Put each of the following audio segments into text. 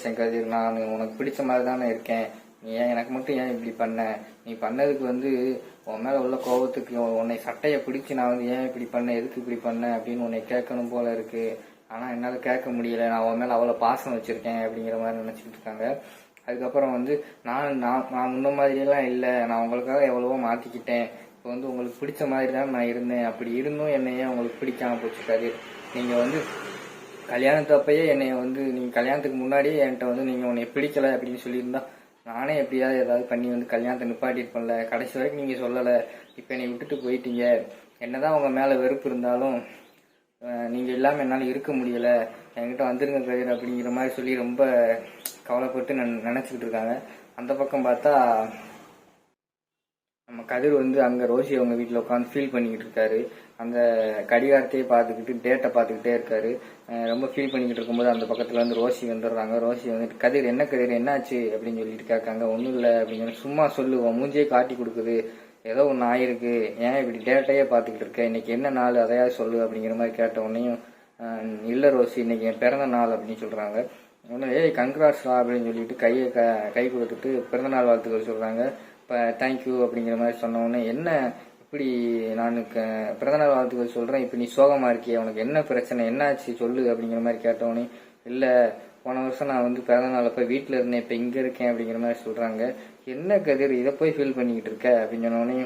வச்சேன் கதிர் நான் உனக்கு பிடிச்ச மாதிரி தானே இருக்கேன். நீ ஏன் எனக்கு மட்டும் ஏன் இப்படி பண்ண? நீ பண்ணதுக்கு வந்து உன் மேல உள்ள கோபத்துக்கு உன்னை சட்டையை பிடிச்சி நான் வந்து ஏன் இப்படி பண்ண? எதுக்கு இப்படி பண்ண? அப்படின்னு உன்னை கேட்கணும் போல இருக்கு. ஆனா என்னால கேட்க முடியல. நான் உன் மேல அவ்வளவு பாசம் வச்சிருக்கேன் அப்படிங்கிற மாதிரி நினைச்சிட்டு இருக்காங்க. அதுக்கப்புறம் வந்து நான் நான் நான் முன்ன மாதிரியெல்லாம் இல்லை. நான் உங்களுக்காக எவ்வளவோ மாத்திக்கிட்டேன். இப்போ வந்து உங்களுக்கு பிடிச்ச மாதிரி தான் நான் இருந்தேன். அப்படி இருந்தும் என்னை ஏன் உங்களுக்கு பிடிக்காம போச்சு கதிர். நீங்க வந்து கல்யாணத்தப்பையே என்னை வந்து நீங்க கல்யாணத்துக்கு முன்னாடியே என்கிட்ட வந்து நீங்க உன்னை பிடிக்கல அப்படின்னு சொல்லியிருந்தா நானே எப்படியாவது ஏதாவது பண்ணி வந்து கல்யாணத்தை நிப்பாட்டிருப்பேன்ல கடைசி வரைக்கும் நீங்க சொல்லலை. இப்போ என்னை விட்டுட்டு போயிட்டீங்க. என்னதான் உங்க மேல வெறுப்பு இருந்தாலும் நீங்கள் நீங்க இல்லாம என்னால இருக்க முடியல. என்கிட்ட வந்துருங்க கதிர் அப்படிங்கிற மாதிரி சொல்லி ரொம்ப கவலைப்பட்டு நன்- நினைச்சுக்கிட்டு இருக்காங்க. அந்த பக்கம் பார்த்தா நம்ம கதிர் வந்து அங்க ரோசி அவங்க வீட்டில் உட்காந்து ஃபீல் பண்ணிக்கிட்டு இருக்காரு. அந்த கடிகாரத்தையே பார்த்துக்கிட்டு டேட்டை பார்த்துக்கிட்டே இருக்காரு. ரொம்ப ஃபீல் பண்ணிக்கிட்டு இருக்கும்போது அந்த பக்கத்தில் வந்து ரோசி வந்துடுறாங்க. ரோசி வந்துட்டு கதிர் என்ன கதிர் என்னாச்சு? அப்படின்னு சொல்லிட்டு கேட்காங்க. ஒன்றும் இல்லை அப்படின்னு சும்மா சொல்லு உன் மூஞ்சியே காட்டி கொடுக்குது. ஏதோ ஒன்று ஆயிருக்கு. ஏன் இப்படி டேட்டையே பார்த்துக்கிட்டு இருக்க? இன்னைக்கு என்ன நாள்? அதையாவது சொல்லு அப்படிங்கிற மாதிரி கேட்ட உடனேயும் இல்லை ரோஷி ரோசி இன்னைக்கு என் பிறந்த நாள் அப்படின்னு சொல்கிறாங்க உடனே ஏய் கங்க்ராட்ஸ்டா அப்படின்னு சொல்லிட்டு கையை க கை கொடுத்துட்டு பிறந்த நாள் வாழ்த்துக்கள் சொல்கிறாங்க இப்போ தேங்க்யூ அப்படிங்கிற மாதிரி சொன்னோடனே என்ன இப்படி நான் க- பிறந்தநாள் வாழ்த்துக்கள் சொல்கிறேன் இப்போ நீ சோகமாக இருக்கியே? உனக்கு என்ன பிரச்சனை? என்னாச்சு? சொல்லு அப்படிங்கிற மாதிரி கேட்டவொடனே இல்லை போன வருஷம் நான் வந்து பிறந்தநாள் அப்போ வீட்டில் இருந்தேன் இப்போ இங்கே இருக்கேன் அப்படிங்கிற மாதிரி சொல்கிறாங்க என்ன கதிர்? இதை போய் ஃபீல் பண்ணிக்கிட்டு இருக்க? அப்படின்னு சொன்னோடனே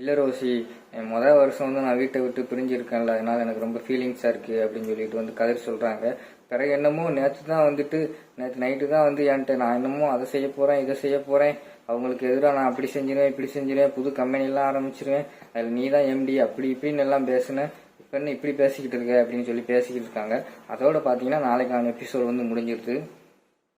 இல்ல ரோசி என் முதல் வருஷம் வந்து நான் வீட்டை விட்டு பிரிஞ்சிருக்கேன்ல அதனால எனக்கு ரொம்ப ஃபீலிங்ஸாக இருக்குது அப்படின்னு சொல்லிட்டு வந்து கதை சொல்கிறாங்க பிறகு என்னமோ நேற்று தான் வந்துட்டு நேற்று நைட்டு தான் வந்து என்கிட்ட நான் என்னமோ அதை செய்ய போகிறேன் இதை செய்ய போகிறேன் அவங்களுக்கு எதிராக நான் அப்படி செஞ்சிருவேன் இப்படி செஞ்சிருவேன் புது கம்பெனிலாம் ஆரம்பிச்சிருவேன். அதில் நீ தான் எம்டி அப்படி இப்படின்னு எல்லாம் பேசினேன் இப்போ என்ன இப்படி பேசிக்கிட்டு இருக்க அப்படின்னு சொல்லி பேசிக்கிட்டு இருக்காங்க. அதோட பார்த்தீங்கன்னா நாளைக்கான எபிசோட் வந்து முடிஞ்சிருது.